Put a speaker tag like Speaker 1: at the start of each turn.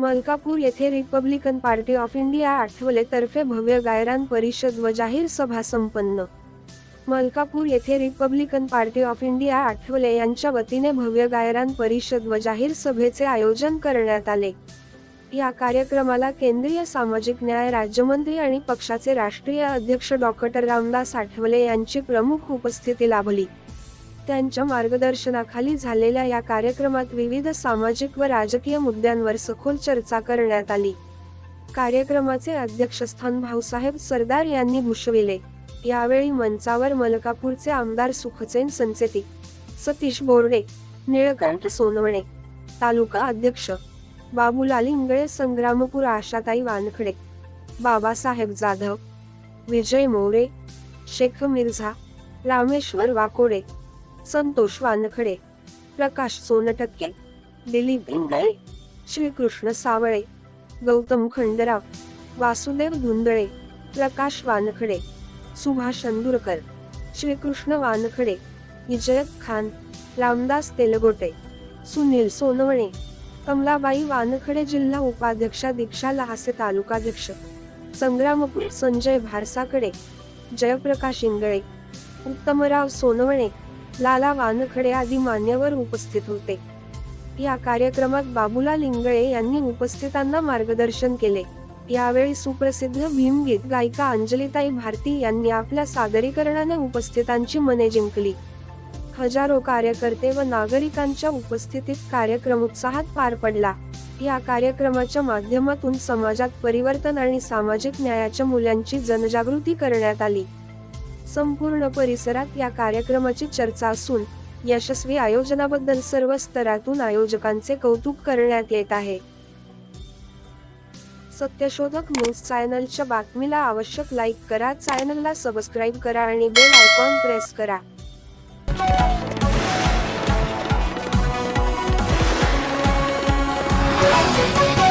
Speaker 1: मलकापूर येथे Republican Party of India आठवलेतर्फे भव्य गायरान परिषद व जाहीर सभा संपन्न. मलकापूर येथे Republican Party of India Athawale यांच्या वतीने भव्य गायरान परिषद व जाहीर सभेचे आयोजन करण्यात आले. या कार्यक्रमाला केंद्रीय सामाजिक न्याय राज्यमंत्री आणि पक्षाचे राष्ट्रीय अध्यक्ष डॉक्टर रामदास आठवले यांची प्रमुख उपस्थिती लाभली. त्यांच्या मार्गदर्शनाखाली झालेल्या या कार्यक्रमात विविध सामाजिक व राजकीय मुद्द्यांवर सखोल चर्चा करण्यात आली. कार्यक्रमाचे अध्यक्षस्थान भाऊसाहेब सरदार यांनी भूषविले. यावेळी मंचावर मलकापूरचे आमदार सुखसेन संचेती सतीश बोर्डे निळकंठ सोनवणे तालुका अध्यक्ष बाबूलाल इंगळे संग्रामपूर आशाताई वानखडे बाबासाहेब जाधव विजय मोरे शेख मिर्झा रामेश्वर वाकोडे संतोष वानखडे प्रकाश सोनटक्के दिलीप इंगळे श्रीकृष्ण सावळे गौतम खंडराव वासुदेव धुंदळे प्रकाश वानखडे सुभाष अंदुरकर श्रीकृष्ण वानखडे इजयत खान रामदास तेलगोटे सुनील सोनवणे कमलाबाई वानखडे जिल्हा उपाध्यक्षा दीक्षा लहासे तालुकाध्यक्ष संग्रामपूर संजय भारसाकडे जयप्रकाश इंगळे उत्तमराव सोनवणे लाला वानखडे आदी मान्यवर उपस्थित होते. या कार्यक्रमात बाबुला लिंगळे यांनी उपस्थितांना मार्गदर्शन केले. यावेळी सुप्रसिद्ध भीमगीत गायिका अंजलीताई भारती यांनी आपल्या सादरीकरणाने उपस्थितांची मने जिंकली. हजारो कार्यकर्ते व नागरिकांच्या उपस्थितीत कार्यक्रम उत्साहात पार पडला. या कार्यक्रमाच्या माध्यमातून समाजात परिवर्तन आणि सामाजिक न्यायाच्या मूल्यांची जनजागृती करण्यात आली. संपूर्ण परिसरात या कार्यक्रमाची चर्चा असून यशस्वी आयोजनाबद्दल सर्व स्तरातून आयोजकांचे कौतुक करण्यात येत आहे सत्यशोधक न्यूज चॅनलच्या बातमीला आवश्यक लाईक करा चॅनलला सबस्क्राईब करा आणि बेल आयकॉन प्रेस करा
Speaker 2: Thank you.